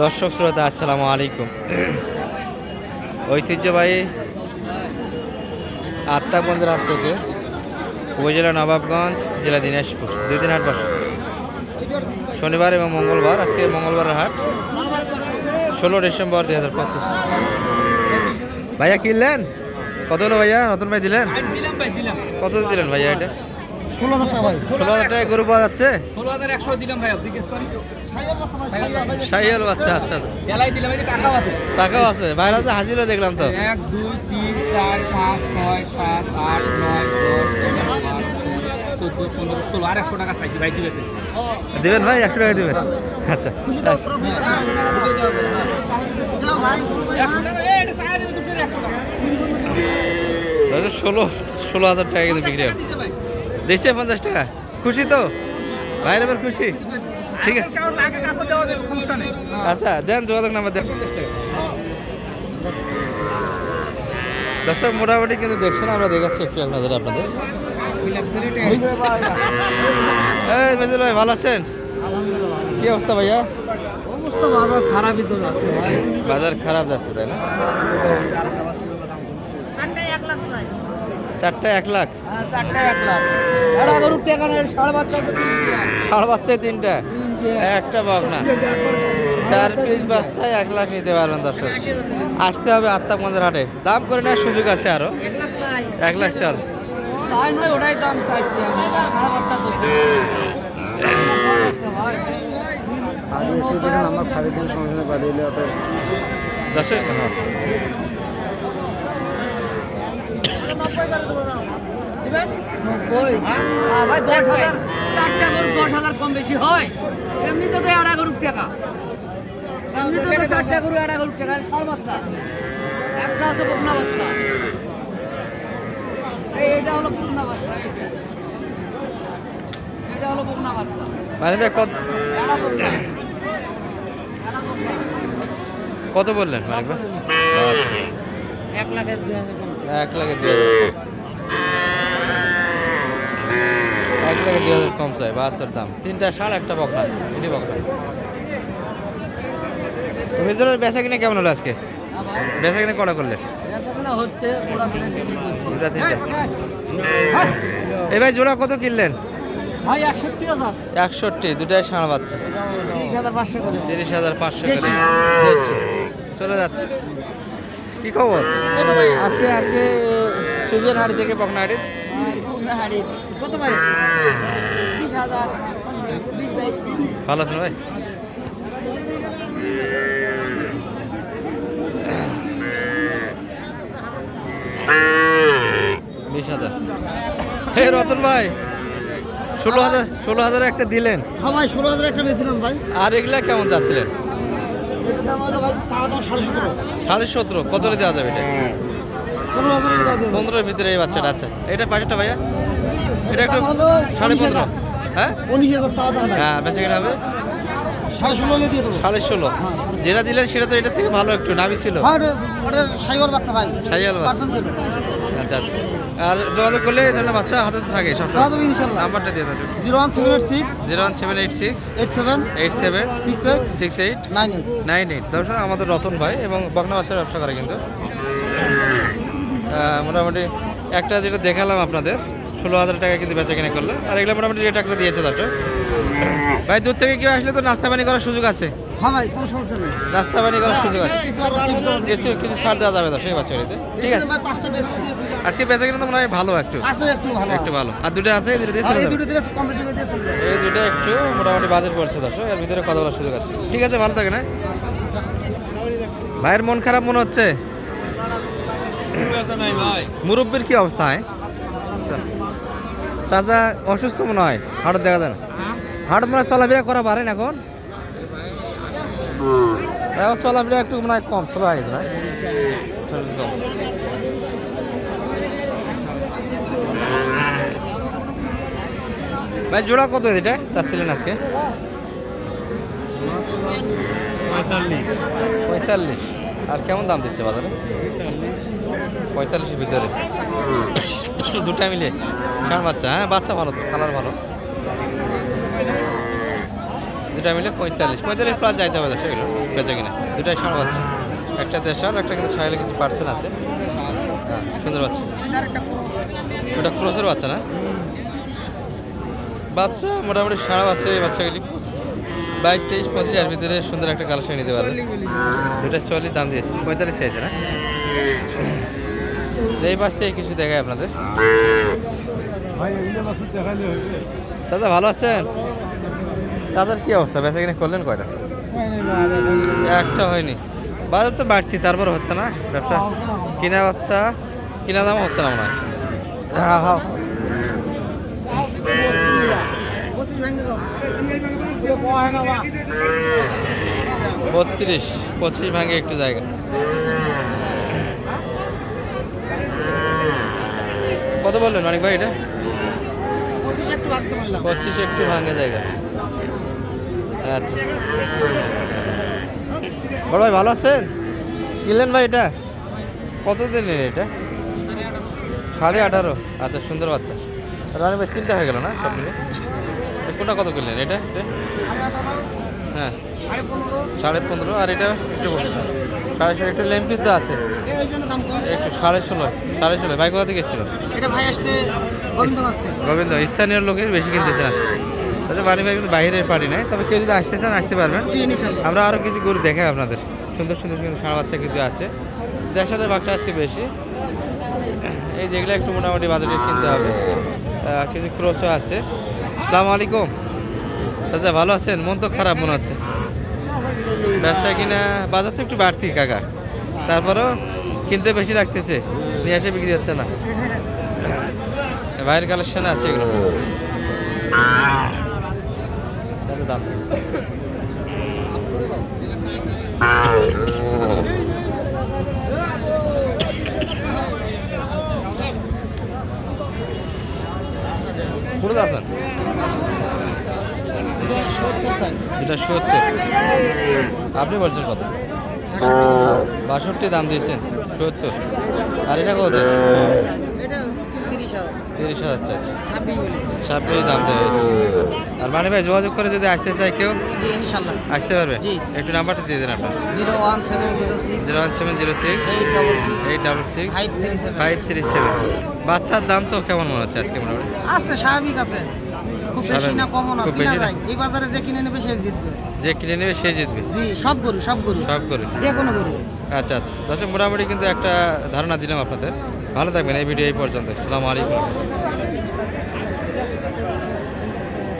দর্শক শ্রোতা আসসালামু আলাইকুম। ঐতিহ্যবাহী আত্মাগঞ্জের হাট থেকে উপজেলা নবাবগঞ্জ জেলা দিনাজপুর দুই দিন হাট বসে। শনিবার এবং মঙ্গলবার আজকে মঙ্গলবারের হাট ষোলো ডিসেম্বর দুই হাজার পঁচিশ। ভাইয়া কিনলেন? কত হলো ভাইয়া? নতুন ভাই দিলেন? কত দিলেন ভাইয়া এটা? ষোলো হাজার টাকা ভাই। ষোলো হাজার টাকা গরু পাওয়া যাচ্ছে? ষোলো হাজার একশো দিলাম ভাই জিজ্ঞেস করেন সাইয়াল বাচ্চা আচ্ছা বেলায় দিলাম এই যে টাকাও আছে। টাকাও আছে। বাইরে আছে হাজিরও দেখলাম তো। এক দুই তিন চার পাঁচ ছয় সাত আট নয় দশ চোদ্দ পনেরো ষোলো আর একশো টাকা চাইছি ভাই দিবেছে দিবেন ভাই একশো টাকা দিবেন। আচ্ছা ষোলো ষোলো হাজার টাকা কিন্তু বিক্রি হবে। দিচ্ছে পঞ্চাশ টাকা। খুশি তো? ভাইয়ের এবার খুশি? ঠিক আছে। আচ্ছা দেন যোগাযোগ নাম্বার দেন। দর্শক মোটামুটি কিন্তু দেখছেন আমরা দেখাচ্ছি একটু এক নজরে আপনাদের। এই মেজুল ভাই ভালো আছেন? কি অবস্থা ভাইয়া? অবস্থা বাজার খারাপই তো যাচ্ছে। বাজার খারাপ যাচ্ছে তাই না? চারটা এক লাখ। হ্যাঁ চারটা এক লাখ। একটা নেই বাচ্চা ষাড় বাচ্চায় তিনটা। একটা বকনা চার পিস বাচ্চায় এক লাখ নিতে পারবেন দর্শক। আসতে হবে আত্মাগঞ্জের হাটে। দাম করে নেওয়ার সুযোগ আছে আরও? এক লাখ চাল। ওটাই দাম চাইছি আমরা সাড়ে তিন সঙ্গে বাড়িয়ে এলে অত দর্শক হ্যাঁ। ভাই দশ হাজার চারটা গরু দশ হাজার কম বেশি হয়। এমনিতে তো আড়া গরুর টাকা। এমনিতে তো চারটা গরু আড়া গরুর টাকা। সাড়ে বাচ্চা। একটা আছে বকনা বাচ্চা। এই এটা হলো বকনা বাচ্চা এইটা এটা হলো বকনা বাচ্চা। মানে ভাই কত কত বললেন এক লাখের দুই হাজার এক লাখে হাজার। এক লাখে দুই হাজার কম চাই বাহাত্তর দাম। তিনটা ষাড় একটা বকনা এটি বকনা। ভেতরের বেচা কিনে কেমন হলো আজকে? বেচা কিনে কটা করলেন এতক্ষণ হচ্ছে এই ভাই জোড়া কত কিনলেন? একষট্টি দুটাই ষাঁড় বাচ্চা। তিরিশ হাজার পাঁচশো করে। তিরিশ হাজার পাঁচশো। চলে যাচ্ছে। কি খবর? আজকে আজকে সুজন হাড়ি থেকে বকনা হাড়ি কত ভাই? ভালো আছেন ভাই? বিশ হাজার। হে রতন ভাই ষোলো হাজার ষোলো হাজার একটা দিলেন। হ্যাঁ ভাই ষোলো হাজার একটা বেছিলাম ভাই। আর এগুলা কেমন যাচ্ছিলেন? সাড়ে সতেরো। কত দেওয়া যাবে এটা? পনেরো হাজার এটা পনেরোর ভিতরে এই বাচ্চাটা আচ্ছা। এটা পাশেরটা ভাইয়া? এটা একটু সাড়ে পনেরো। হ্যাঁ? উনিশ হাজার চাওয়া হ্যাঁ বেঁচে কেনা হবে? সাড়ে ষোলো দিয়ে দেবো। সাড়ে ষোলো। যেটা দিলেন সেটা তো এটার থেকে ভালো একটু নামি ছিল। হ্যাঁ সাইওয়াল বাচ্চা ভাই। বাচ্চা। আচ্ছা আচ্ছা আর যোগাযোগ করলে এই ধরনের বাচ্চা হাতে থাকে সব দেওয়া ইনশাল্লাহ। নাম্বারটা দিয়ে দেবেন zero one seven eight six. Zero one seven eight six. Eight seven. Eight seven. Six eight. Six eight. Nine eight. Nine eight. দর্শক আমাদের রতন ভাই এবং বকনা বাচ্চার ব্যবসা করে কিন্তু। মোটামুটি একটা যেটা দেখালাম আপনাদের ষোলো হাজার টাকা কিন্তু বেচা কিনে করল। আর এগুলো মোটামুটি রেট একটা দিয়েছে দর্শক। ভাই দূর থেকে কেউ আসলে তো নাস্তা পানি করার সুযোগ আছে? হ্যাঁ ভাই কোনো সমস্যা নেই। নাস্তা পানি করার সুযোগ আছে? কিছু আর কিছু কিছু ছাড় দেওয়া যাবে দর্শক বাচ্চাটিতে ঠিক আছে। আজকে বেচা কিনা তো মনে হয় ভালো একটু। আছে একটু ভালো একটু ভালো। আর দুটো আছে এই দুটো দিয়ে এই দুটো দিলে কম বেশি করে দিয়ে এই দুটো একটু মোটামুটি বাজেট পড়ছে দর্শক এর ভিতরে কথা বলার সুযোগ আছে। ঠিক আছে ভালো থাকে না ভাইয়ের মন খারাপ মনে হচ্ছে? মুরব্বীর কি অবস্থা হয়? চাচা অসুস্থ মনে হয়? হাটত দেখা যায় না? হাটত মনে হয় চলাফেরা করা পারেন এখন? এখন চলাফেরা একটু মনে হয় কম স্লো হয়ে গেছে না চলাফেরা কম। ভাই, জোড়া কত এটা? চাচ্ছিলেন আজকে? পঁয়তাল্লিশ। আর কেমন দাম দিচ্ছে বাজারে? পঁয়তাল্লিশের ভিতরে। দুটা মিলে ষাঁড় বাচ্চা হ্যাঁ বাচ্চা ভালো তো কালার ভালো। দুটা মিলে পঁয়তাল্লিশ। পঁয়তাল্লিশ প্লাস যাইতে হবে সেগুলো বেচা কিনা। দুটাই ষাঁড় বাচ্চা। একটা দেশাল, একটা কিন্তু সাইলে কিছু পার্সেন্ট আছে। হ্যাঁ সুন্দর বাচ্চা। ওটা ক্রোসের বাচ্চা না? বাচ্চা, মোটামুটি সারা বাচ্চা এই বাচ্চাগুলি বাইশ, তেইশ, পঁচিশ, এর ভিতরে সুন্দর একটা কালেকশন নিতে পারবে। দুটা চল্লিশ দাম দিয়েছে। পঁয়তাল্লিশ চাইছে না? এই পাশ থেকে কিছু দেখায় আপনাদের। চাচা, ভালো আছেন? চাচার কি অবস্থা? বেচা কিনে করলেন কয়টা? একটা হয়নি। বাজার তো বাড়তি, তারপর হচ্ছে না? ব্যবসা? কিনা বাচ্চা? কিনা দাম হচ্ছে না মনে হয় হ্যাঁ, হ্যাঁ। বত্রিশ পঁচিশ ভাঙে একটু জায়গা। কত বললেন মানিক ভাই এটা? পঁচিশ একটু ভাঙে জায়গা। আচ্ছা। বড় ভাই ভালো আছেন? কিনলেন ভাই এটা? কত দিলেন এটা? সাড়ে আঠারো। আচ্ছা সুন্দর বাচ্চা। রানি ভাই তিনটা হয়ে গেল না সব মিলে কোনটা কত কিনলেন? এটা? এটা? হ্যাঁ। সাড়ে পনেরো। আর এটা একটু সাড়ে ষোলো। একটু লেমপিস তো আছে। একটু সাড়ে ষোলো। সাড়ে ষোলো। ভাই কোথা থেকে এসেছিল এটা ভাই আসছে গোবিন্দ স্থানীয় লোকের বেশি কিনতেছেন আজকে। তাহলে বাড়ি ভাই কিন্তু বাইরের পার্টি নাই। তবে কেউ যদি আসতে চান আসতে পারবেন। আমরা আরও কিছু গরু দেখাই আপনাদের। সুন্দর সুন্দর সুন্দর সাড়া বাচ্চা কিছু আছে। দেড়শোটা বাঘটা আজকে বেশি। এই যেগুলো একটু মোটামুটি বাজারে কিনতে হবে। কিছু ক্রোসও আছে। আসসালামু আলাইকুম। চাচা, ভালো আছেন? মন তো খারাপ মনে হচ্ছে। ব্যবসা কিনা, বাজার তো একটু বাড়তি কাকা। তারপরেও কিনতে বেশি রাখতেছে নিয়ে এসে বিক্রি হচ্ছে না। বাইরের কালেকশন আছে এগুলো। দাম পুরো আছেন এটা সত্তর চাই যেটা সত্তর। আপনি বলছেন কত? বাষট্টি দাম দিয়েছেন সত্তর। আর এটা কত? তিরিশ হাজার। চাইছে ছাব্বিশ দাম দিয়েছে আর মানে ভাই যোগাযোগ করে যদি আসতে চাই কেউ? ইনশাল্লাহ। আসতে পারবে? একটু নাম্বারটা দিয়ে দেন আপনার। Zero one seven zero six. Zero one seven zero six. Eight double six. Eight double six. Five three seven. Five three seven. বাচ্চার দাম তো কেমন মনে হচ্ছে আজকে মোটামুটি? আছে স্বাভাবিক আছে। বেশি না কম না কিনা যায়। এই বাজারে যে কিনে নেবে সে জিতবে। যে কিনে নেবে সে জিতবে। জি সব গরু সব গরু। সব গরু। যে কোনো গরু। আচ্ছা আচ্ছা। দর্শক মোটামুটি কিন্তু একটা ধারণা দিলাম আপনাদের। ভালো থাকবেন এই ভিডিও এই পর্যন্ত। আসসালামু আলাইকুম।